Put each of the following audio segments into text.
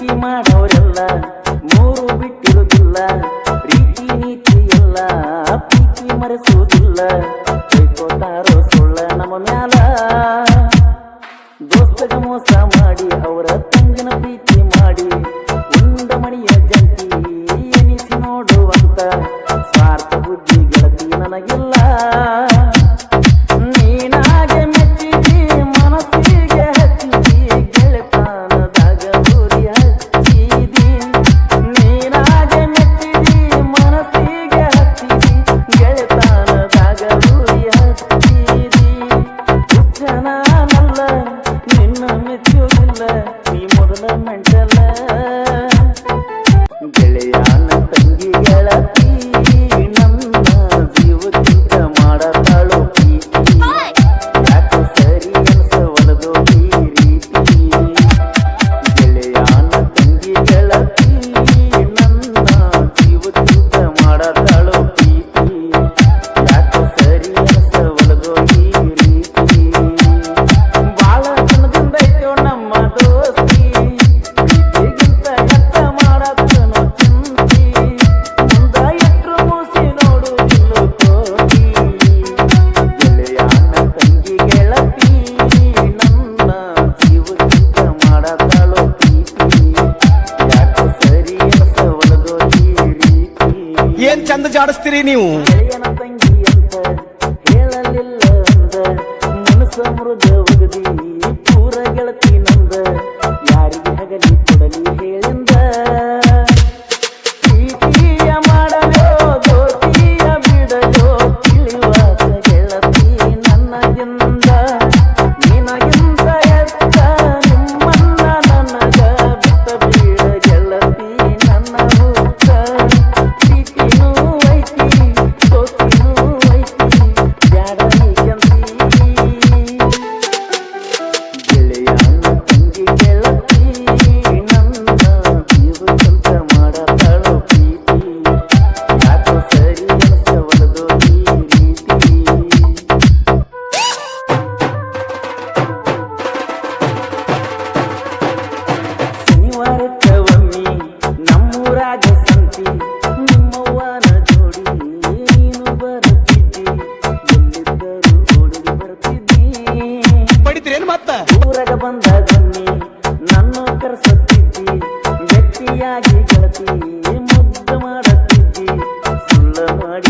ಪ್ರೀತಿ ಮಾಡೋರೆಲ್ಲ ಮೂರು ಬಿಟ್ಟಿರುವುದಿಲ್ಲ ಪ್ರೀತಿ ನೀತಿ ಎಲ್ಲ ಪ್ರೀತಿ ಮರೆಸುವುದಿಲ್ಲ. ಕೈಕೋತಾರೋ ಸುಳ್ಳ ನಮ್ಮ ಮ್ಯಾಲ. ದೋಸ್ತಗ ಮೋಸ ಮಾಡಿ ನಿನ್ನ ಮೆಚ್ಚೋದಿಲ್ಲ ನೀ ಮೊದಲ ಮೆಂಟಲ್? ಆಡಿಸ್ತೀರಿ ನೀವು ಬರ್ತಿದ್ದಿ ಜೋಡಿ ನೀನು ಎಲ್ಲಿದ್ದರೂ ಮತ್ತ? ಊರಾಗ ಬಂದ ಬನ್ನಿ ನನ್ನ ಕರೆಸುತ್ತಿದ್ದಿ, ವ್ಯಕ್ತಿಯಾಗಿ ಗೆಳತಿ ಮುದ್ದ ಮಾಡುತ್ತಿದ್ದಿ, ಸುಳ್ಳ ಮಾಡಿ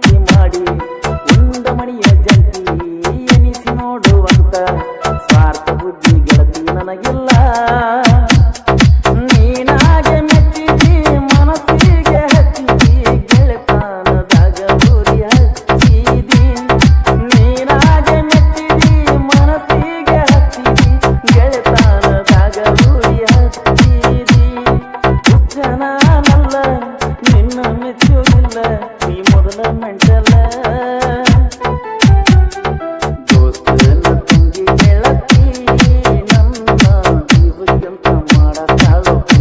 love.